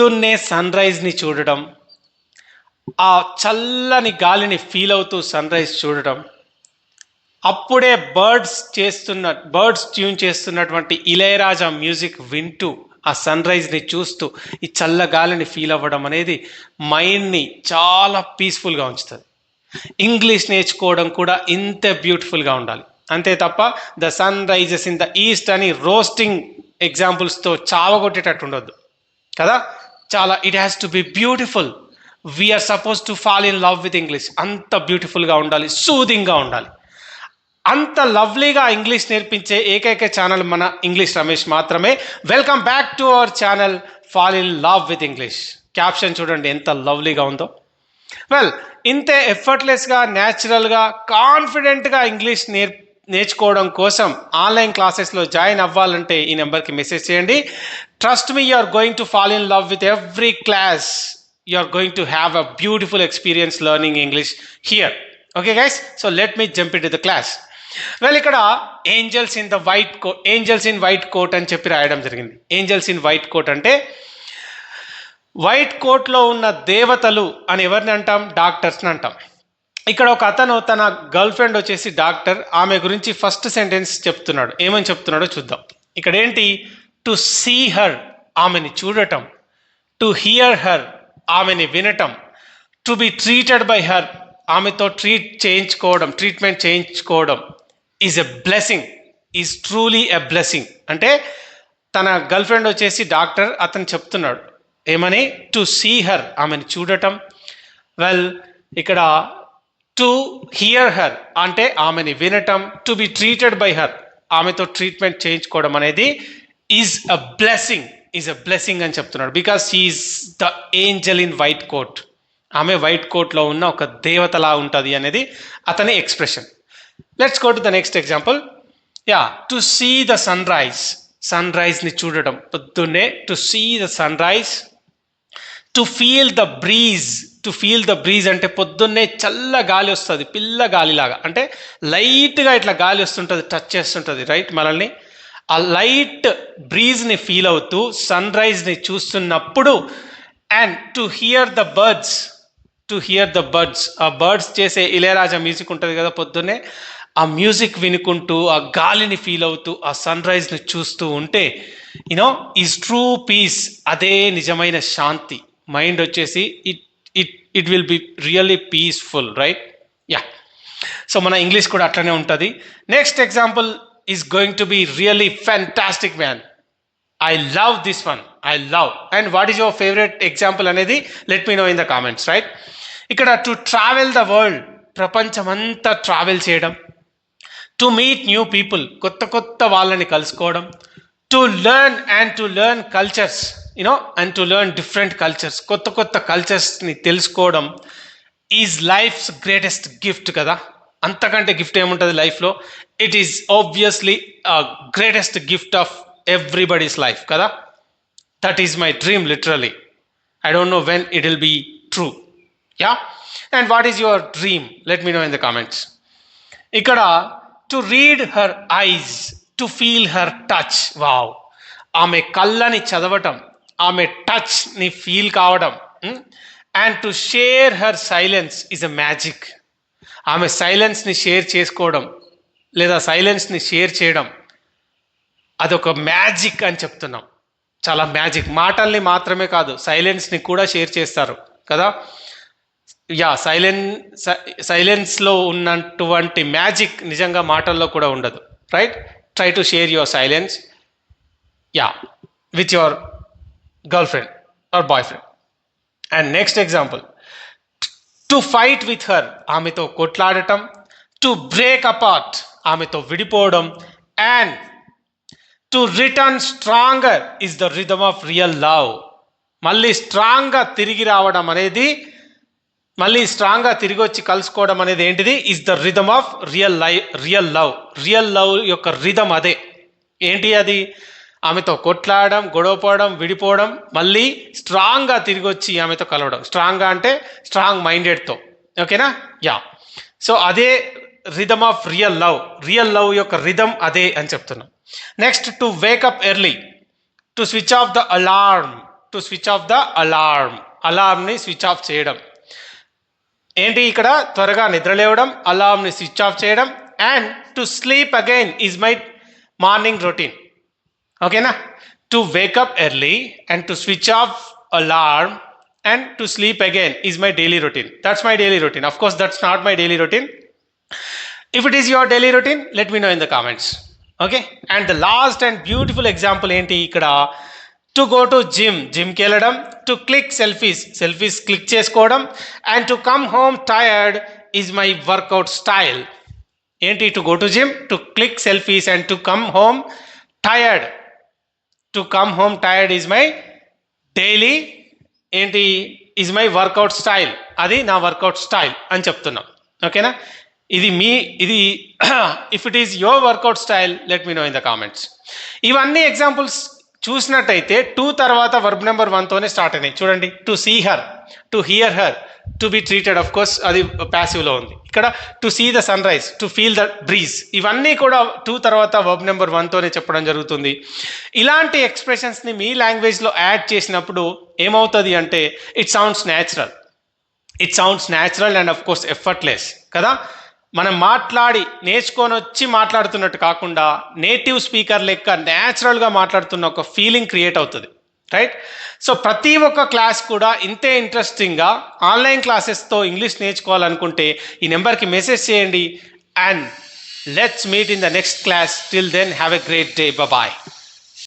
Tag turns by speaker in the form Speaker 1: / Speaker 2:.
Speaker 1: పొద్దున్నే సన్ రైజ్ని చూడడం ఆ చల్లని గాలిని ఫీల్ అవుతూ సన్ రైజ్ చూడడం అప్పుడే బర్డ్స్ చేస్తున్న బర్డ్స్ ట్యూన్ చేస్తున్నటువంటి ఇళయరాజా మ్యూజిక్ వింటూ ఆ సన్ రైజ్ని చూస్తూ ఈ చల్ల గాలిని ఫీల్ అవ్వడం అనేది మైండ్ని చాలా పీస్ఫుల్గా ఉంచుతుంది. ఇంగ్లీష్ నేర్చుకోవడం కూడా ఇంత బ్యూటిఫుల్గా ఉండాలి. అంతే తప్ప the sun rises in the east అని రోస్టింగ్ ఎగ్జాంపుల్స్తో చావగొట్టేటట్టు ఉండొద్దు. కదా? చాలా it has to be beautiful we are suppose to fall in love with English అంత బ్యూటిఫుల్గా ఉండాలి సూదింగ్గా ఉండాలి. అంత లవ్లీగా ఇంగ్లీష్ నేర్పించే ఏకైక ఛానల్ మన ఇంగ్లీష్ రమేష్ మాత్రమే. Welcome back to our channel fall in love with English caption చూడండి ఎంత లవ్లీగా ఉందో. వెల్ ఇంతే ఎఫర్ట్లెస్గా న్యాచురల్గా కాన్ఫిడెంట్గా ఇంగ్లీష్ నేర్పి నేర్చుకోవడం కోసం ఆన్లైన్ క్లాసెస్లో జాయిన్ అవ్వాలంటే ఈ నెంబర్కి మెసేజ్ చేయండి. Trust me you are going to fall in love with every class you are going to have a beautiful experience learning English here okay guys so let me jump into the class well ఇక్కడ angels in the white coat angels in white coat అని చెప్పి రాయడం జరిగింది. Angels in white coat అంటే white కోట్లో ఉన్న దేవతలు అని ఎవరిని అంటాం? డాక్టర్స్ని అంటాం. ఇక్కడ ఒక అతను తన గర్ల్ ఫ్రెండ్ వచ్చేసి డాక్టర్ ఆమె గురించి ఫస్ట్ సెంటెన్స్ చెప్తున్నాడు. ఏమని చెప్తున్నాడో చూద్దాం. ఇక్కడ ఏంటి టు సీ హర్ ఆమెని చూడటం. టు హియర్ హర్ ఆమెని వినటం. To be treated by her ఆమెతో ట్రీట్ చేయించుకోవడం ట్రీట్మెంట్ చేయించుకోవడం is a blessing is truly a blessing. అంటే తన గర్ల్ ఫ్రెండ్ వచ్చేసి డాక్టర్ అతను చెప్తున్నాడు. ఏమని? టు సీ హర్ ఆమెను చూడటం. వెల్ ఇక్కడ టు హియర్ హర్ అంటే ఆమెని వినటం to be treated by her ఆమెతో ట్రీట్మెంట్ చేయించుకోవడం అనేది is a blessing is a blessing అని చెప్తున్నాడు. Because is the angel in white coat ఆమె వైట్ కోట్లో ఉన్న ఒక దేవతలా ఉంటుంది అనేది అతని expression let's go to the next example yeah to see the sunrise sun రైజ్ని చూడటం. పొద్దున్నే to see the sunrise to feel the breeze to feel the breeze అంటే పొద్దున్నే చల్ల గాలి వస్తుంది పిల్ల గాలిలాగా. అంటే లైట్గా ఇట్లా గాలి వస్తుంటుంది టచ్ చేస్తుంటుంది రైట్ మనల్ని ఆ లైట్ బ్రీజ్ని ఫీల్ అవుతూ సన్ రైజ్ని చూస్తున్నప్పుడు and to hear the birds to hear the birds ఆ బర్డ్స్ చేసే ఇళయరాజా మ్యూజిక్ ఉంటుంది కదా పొద్దున్నే? ఆ మ్యూజిక్ వినుకుంటూ ఆ గాలిని ఫీల్ అవుతూ ఆ సన్ రైజ్ని చూస్తూ ఉంటే యూనో ఈజ్ ట్రూ పీస్ అదే నిజమైన శాంతి. మైండ్ వచ్చేసి it it it will be really peaceful right yeah so మన ఇంగ్లీష్ కూడా అట్లనే ఉంటుంది. Next example is going to be really fantastic man I love this one I love and what is your favourite example అనేది? Let me know in the comments right ఇక్కడ to travel the world ప్రపంచమంతా travel చేయడం. To meet new people కొత్త కొత్త వాళ్ళని కలుసుకోవడం. To learn and to learn cultures you know and to learn different cultures కొత్త కొత్త కల్చర్స్ని తెలుసుకోవడం ఈజ్ లైఫ్స్ గ్రేటెస్ట్ గిఫ్ట్ కదా. అంతకంటే గిఫ్ట్ ఏముంటుంది లైఫ్లో it is obviously greatest gift of everybody's life కదా. That is my dream literally I don't know when it will be true yeah and what is your dream let me know in the comments ఇక్కడ to read her eyes to feel her touch wow ఆమె కళ్ళని చదవటం ఆమె టచ్ని feel కావడం and to share her silence is a magic ఆమె సైలెన్స్ని share చేసుకోవడం లేదా సైలెన్స్ని షేర్ చేయడం అదొక మ్యాజిక్ అని చెప్తున్నాం. చాలా మ్యాజిక్ మాటల్ని మాత్రమే కాదు సైలెన్స్ని కూడా షేర్ చేస్తారు కదా? యా సైలెన్ సైలెన్స్లో ఉన్నటువంటి మ్యాజిక్ నిజంగా మాటల్లో కూడా ఉండదు. Right try to share your silence yeah with your girlfriend or boyfriend and next example to fight with her ఆమెతో కొట్లాడటం టు బ్రేక్ అపార్ట్ ఆమెతో విడిపోవడం and to return stronger is the rhythm of real love మళ్ళీ స్ట్రాంగ్గా తిరిగి రావడం అనేది మళ్ళీ స్ట్రాంగ్గా తిరిగి వచ్చి కలుసుకోవడం అనేది ఏంటిది? Is the rhythm of real lie real love real love యొక్క రిథమ్ అదే. ఏంటి అది? ఆమెతో కొట్లాడడం గొడవపోవడం విడిపోవడం మళ్ళీ స్ట్రాంగ్గా తిరిగి వచ్చి ఆమెతో కలవడం. స్ట్రాంగ్గా అంటే స్ట్రాంగ్ మైండెడ్తో ఓకేనా యా సో అదే rhythm of real love real love యొక్క రిధమ్ అదే అని చెప్తున్నాం. Next to wake up early to switch off the alarm to to switch off the alarm అలార్మ్ని switch off చేయడం. ఏంటి ఇక్కడ? త్వరగా నిద్రలేవడం అలార్మ్ని స్విచ్ ఆఫ్ చేయడం. And to sleep again is my morning routine ఓకేనా to wake up early and to switch off alarm and to sleep again is my daily routine that's my daily routine of course that's not my daily routine if it is your daily routine let me know in the comments okay and the last and beautiful example ఏంటి ఇక్కడ to go to gym జిమ్కి వెళ్ళడం to click selfies selfies click చేసుకోవడం and to come home tired is my workout style ఏంటి to go to gym to click selfies and to come home tired To come home tired is my daily ఏంటి is my workout style అది నా work out style అని చెప్తున్నాం. ఓకేనా ఇది మీ ఇది if it is your workout style let me know in the comments ఇవన్నీ ఎగ్జాంపుల్స్ చూసినట్టయితే టూ తర్వాత వర్బ్ నెంబర్ వన్తోనే స్టార్ట్ అయినాయి. చూడండి. To see her to hear her to be treated of course అది ప్యాసివ్లో ఉంది. ఇక్కడ to see the sunrise to feel the breeze ఇవన్నీ కూడా టూ తర్వాత వర్బ్ నెంబర్ వన్తోనే చెప్పడం జరుగుతుంది. ఇలాంటి ఎక్స్ప్రెషన్స్ని మీ లాంగ్వేజ్లో యాడ్ చేసినప్పుడు ఏమవుతుంది అంటే it sounds natural it sounds natural and of course effortless కదా? మనం మాట్లాడి నేర్చుకొని వచ్చి మాట్లాడుతున్నట్టు కాకుండా నేటివ్ స్పీకర్ లెక్క న్యాచురల్గా మాట్లాడుతున్న ఒక ఫీలింగ్ క్రియేట్ అవుతుంది. రైట్ సో ప్రతి ఒక్క క్లాస్ కూడా ఇంతే ఇంట్రెస్టింగ్గా ఆన్లైన్ క్లాసెస్తో ఇంగ్లీష్ నేర్చుకోవాలనుకుంటే ఈ నెంబర్కి మెసేజ్ చేయండి. And let's meet in the next class till then have a great day bye